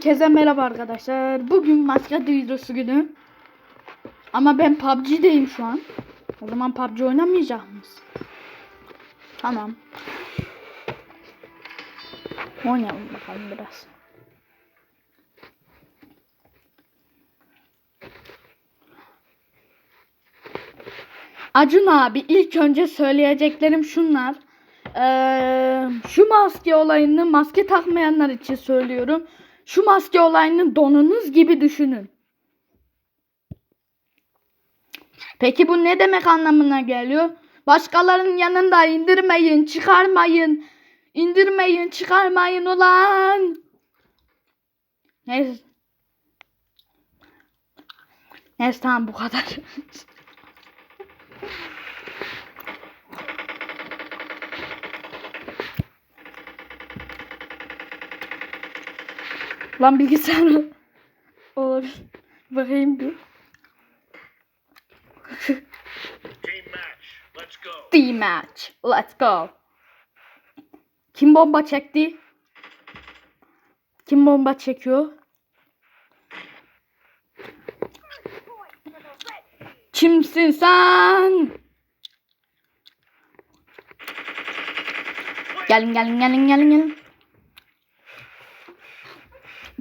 Herkese merhaba arkadaşlar. Bugün maske videosu günü. Ama ben PUBG'deyim şu an. O zaman PUBG oynamayacak mıyız? Tamam. Oynayalım bakalım biraz. Acun abi ilk önce söyleyeceklerim şunlar. Ee, şu maske olayını maske takmayanlar için söylüyorum. Şu maske olayını donunuz gibi düşünün. Peki bu ne demek anlamına geliyor? Başkalarının yanında indirmeyin, çıkarmayın. İndirmeyin, çıkarmayın ulan. Neyse. Neyse tamam bu kadar. Lan bilgisayar olabilir. Bakayım bir. Team match. Let's go. Kim bomba çekti? Kim bomba çekiyor? Kimsin sen? Gelin gelin gelin gelin gelin.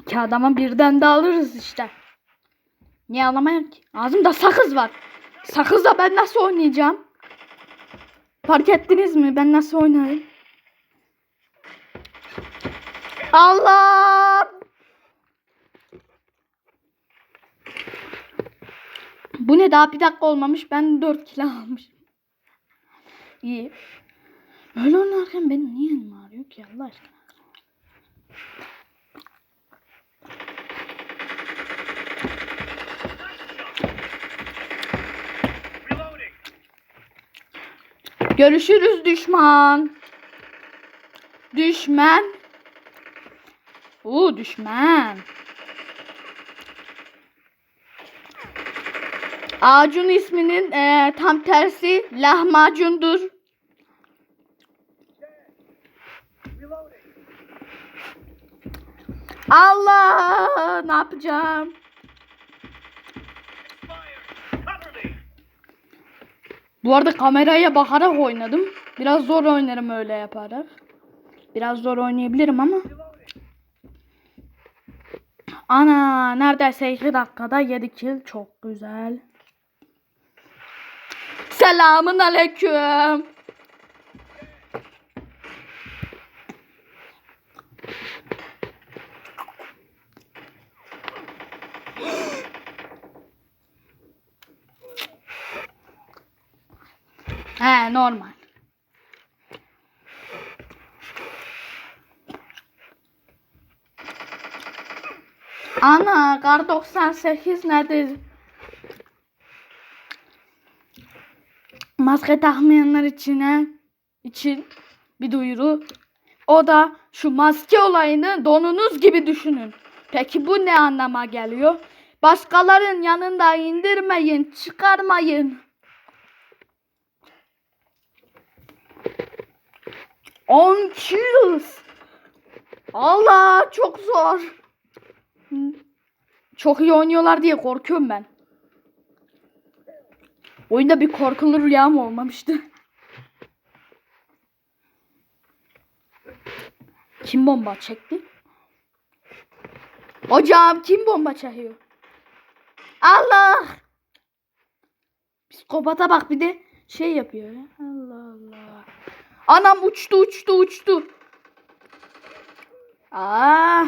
İki adama birden de alırız işte. Niye alamayım ki? Ağzımda sakız var. Sakızla ben nasıl oynayacağım? Fark ettiniz mi? Ben nasıl oynarım? Allah! Bu ne daha bir dakika olmamış. Ben 4 kilo almışım. İyi. Öyle oynarken benim niye elim ağrıyor ki Allah aşkına? Görüşürüz düşman. Düşman. Oo düşman. Acun isminin eee, tam tersi lahmacundur. Allah ne yapacağım? Bu arada kameraya bakarak oynadım. Biraz zor oynarım öyle yaparak. Biraz zor oynayabilirim ama. Ana neredeyse 2 dakikada 7 kill çok güzel. Selamun aleyküm. He normal. Ana kar 98 nedir? Maske takmayanlar içine için bir duyuru. O da şu maske olayını donunuz gibi düşünün. Peki bu ne anlama geliyor? Başkaların yanında indirmeyin, çıkarmayın. 10 kills. Allah çok zor. Çok iyi oynuyorlar diye korkuyorum ben. Oyunda bir korkulu rüyam olmamıştı. Kim bomba çekti? Hocam kim bomba çekiyor? Allah! Psikopata bak bir de şey yapıyor ya. Allah Allah. Anam uçtu uçtu uçtu. Aa.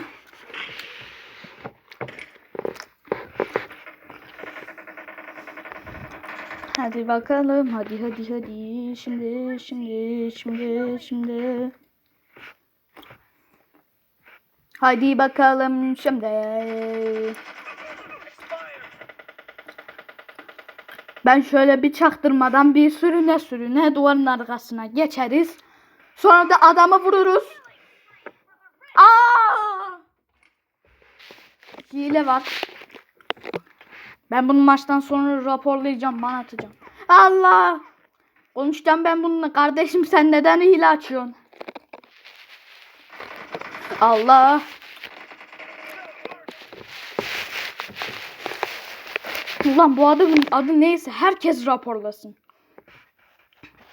Hadi bakalım. Hadi hadi hadi. Şimdi şimdi şimdi şimdi. Hadi bakalım şimdi. Ben şöyle bir çaktırmadan bir sürüne sürüne duvarın arkasına geçeriz. Sonra da adamı vururuz. Aa! Hile var. Ben bunu maçtan sonra raporlayacağım, bana atacağım. Allah! Konuşacağım ben bununla. Kardeşim sen neden hile açıyorsun? Allah! Ulan bu adamın adı neyse herkes raporlasın.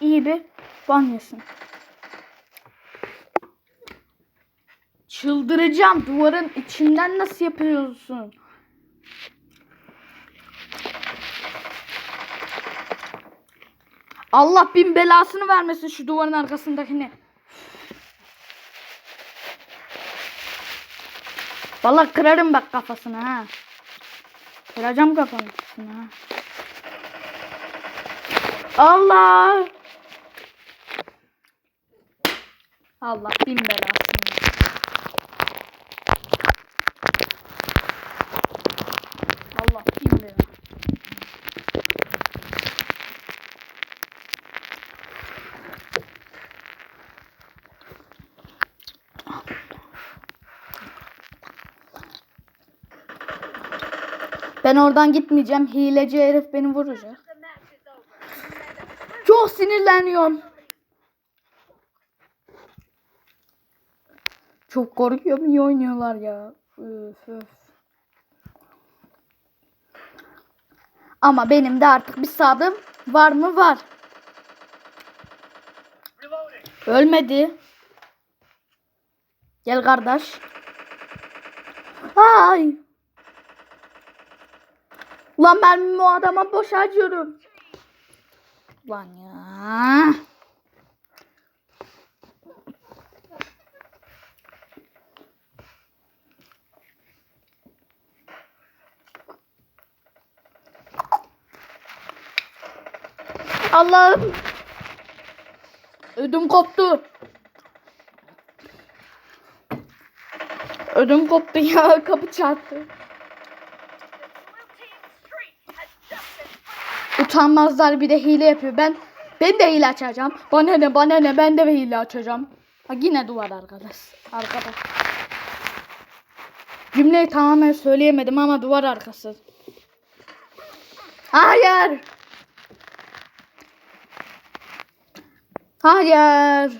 İyi bir ban yesin. Çıldıracağım. Duvarın içinden nasıl yapıyorsun? Allah bin belasını vermesin şu duvarın arkasındakini. Vallahi kırarım bak kafasını ha. Kıracağım kafasını ha. Allah. Allah bin belasını. versin. Allah bin belasını. Ben oradan gitmeyeceğim. Hileci herif beni vuracak. Çok sinirleniyorum. Çok korkuyorum. İyi oynuyorlar ya. Öf, öf. Ama benim de artık bir sabrım var mı? Var. Ölmedi. Gel kardeş. Ay. Ulan mermimi o adama boş harcıyorum. Ulan ya. Allah'ım. Ödüm koptu. Ödüm koptu ya kapı çarptı. Utanmazlar bir de hile yapıyor. Ben ben de hile açacağım. Bana ne bana ne ben de hile açacağım. Ha yine duvar arkadaş. Arkadaş. Cümleyi tamamen söyleyemedim ama duvar arkası. Hayır. Hayır.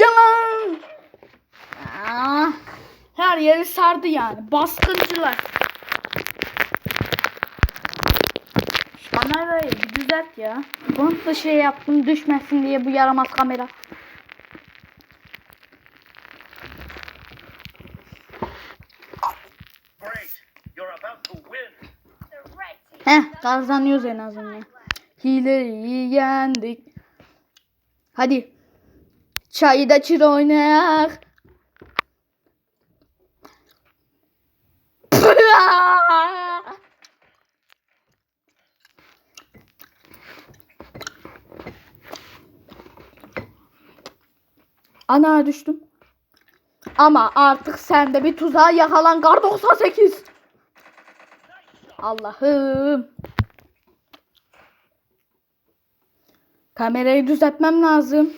Yalan. Aa, her yeri sardı yani. Baskıncılar. Şu kamerayı bir düzelt ya. Bantla şey yaptım düşmesin diye bu yaramaz kamera. Heh kazanıyoruz en azından. Hileyi yendik. Hadi. Çayı da çır oynayak. Ana düştüm. Ama artık sen de bir tuzağa yakalan kar 98. Allah'ım. Kamerayı düzeltmem lazım.